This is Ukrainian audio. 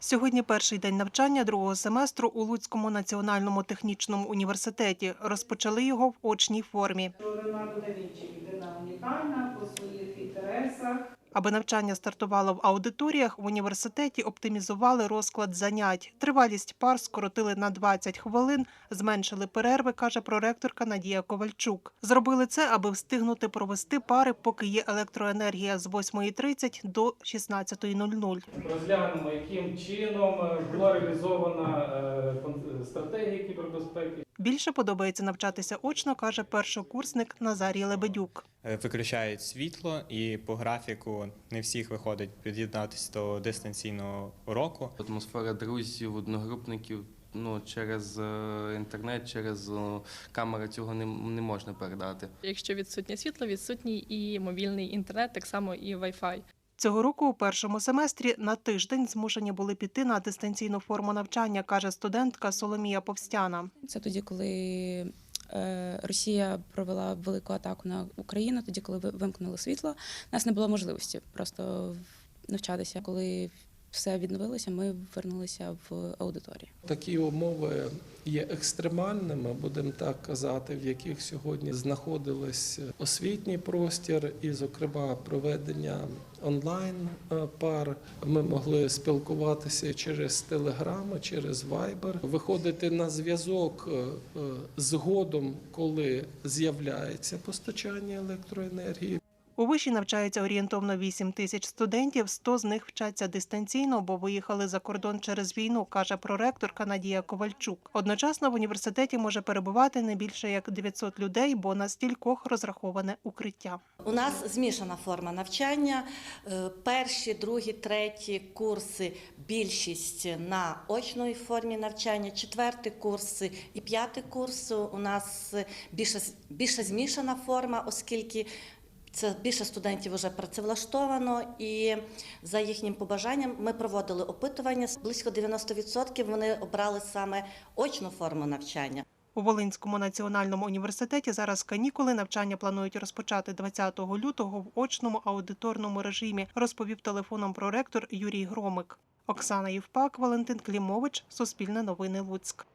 Сьогодні перший день навчання другого семестру у Луцькому національному технічному університеті. Розпочали його в очній формі. Леонардо буде унікальна по своїх інтересах. Аби навчання стартувало в аудиторіях, в університеті оптимізували розклад занять. Тривалість пар скоротили на 20 хвилин, зменшили перерви, каже проректорка Надія Ковальчук. Зробили це, аби встигнути провести пари, поки є електроенергія з 8.30 до 16.00. Розглянемо, яким чином е, була реалізована е, стратегія кібербезпеки. Більше подобається навчатися очно, каже першокурсник Назарій Лебедюк. Е, виключають світло, і по графіку не всіх виходить під'єднатися до дистанційного уроку. Атмосфера друзів, одногрупників. Ну, через е, інтернет, через е, камери цього не, не можна передати. Якщо відсутнє світло, відсутній і мобільний інтернет, так само і Wi-Fi. Цього року у першому семестрі на тиждень змушені були піти на дистанційну форму навчання, каже студентка Соломія Повстяна. Це тоді, коли Росія провела велику атаку на Україну, тоді, коли ви- вимкнули світло, у нас не було можливості просто навчатися. Коли все відновилося, ми вернулися в аудиторію. Такі умови є екстремальними, будемо так казати, в яких сьогодні знаходились освітній простір, і, зокрема, проведення онлайн е, пар. Ми могли спілкуватися через телеграми, через Viber, виходити на зв'язок е, е, згодом, коли з'являється постачання електроенергії. У виші навчається орієнтовно 8 тисяч студентів, 100 з них вчаться дистанційно, бо виїхали за кордон через війну, каже проректорка Надія Ковальчук. Одночасно в університеті може перебувати не більше як 900 людей, бо на стількох розраховане укриття. У нас змішана форма навчання. Е, Перші, другі, треті курси більшість на очної формі навчання, четверті курси і п'яті курси у нас більше, більше змішана форма, оскільки це більше студентів вже працевлаштовано, і за їхнім побажанням ми проводили опитування. Близько 90% вони обрали саме очну форму навчання. У Волинському національному університеті зараз канікули навчання планують розпочати 20 лютого в очному аудиторному режимі, розповів телефоном проректор Юрій Громик. Оксана Євпак, Валентин Клімович, Суспільне новини Луцьк.